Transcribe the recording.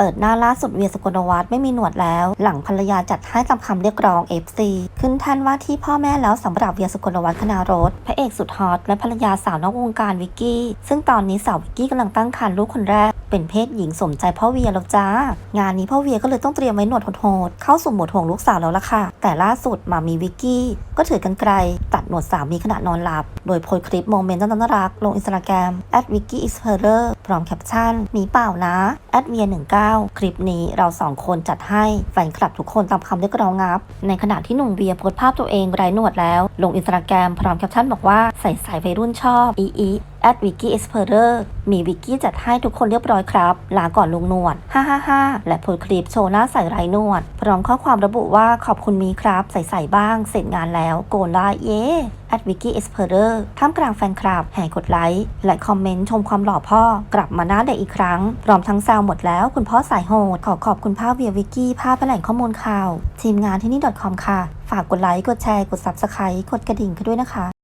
เปิดหน้าล่าสุดเวียสกลวัฒน์ไม่มีหนวดแล้ว หลังภรรยาจัดให้ตามคำเรียกร้อง FC ขึ้นแท่นว่าที่พ่อแม่แล้วสำหรับเวียสกลวัฒน์คณารถพระเอกสุดฮอตและภรรยาสาวนอกวงการวิกกี้ ซึ่งตอนนี้สาววิกกี้กำลังตั้งครรภ์ลูกคนแรก เป็นเพศหญิงสมใจพ่อเวียแล้วจ้างานนี้พ่อเวียก็เลยต้องเตรียมไว้หนวดโหดๆเข้าสู่หมดห่วงลูกสาวแล้วล่ะค่ะ แต่ล่าสุดมามีวิกกี้ก็ถือกันไกลตัดหนวดสามีขณะนอนหลับ โดยโพสคลิปโมเมนต์น่ารักลงอินสตาแกรม @wikkiisherer พร้อมแคปชั่นมีเปล่านะแอดเวีย19 คลิปนี้เราสองคนจัดให้แฟนคลับทุกคนตามคำเรียกร้องงับ ในขณะที่หนุ่มเวียโพสภาพตัวเองไร้หนวดแล้ว ลงอินสตาแกรมพร้อมแคปชั่นบอกว่าใส่สายวัยรุ่นชอบอีอี at wiki explorer มีวิกกี้จัดให้ทุกคนเรียบร้อยครับ ลาก่อนลุงหนวด 555 และโพสคลิปโชว์หน้าใส่ไร้หนวด พร้อมข้อความระบุว่าขอบคุณมีครับ ใส่ใส่บ้าง เสร็จงานแล้ว โกนได้เย้ at wiki explorer ท่ามกลางแฟนคลับแห่กดไลค์และคอมเมนต์ชมความหล่อพ่อกลับมาหน้าเด็กอีกครั้งพร้อมทั้งแซวหมดแล้วคุณพ่อสายโหด ขอขอบคุณภาพเวียวิกกี้ภาพเป็นแหล่งข้อมูลข่าว ทีมงานที่นี่ .com ค่ะ ฝากกดไลค์ กดแชร์ กด subscribe กดกระดิ่งกันด้วยนะคะ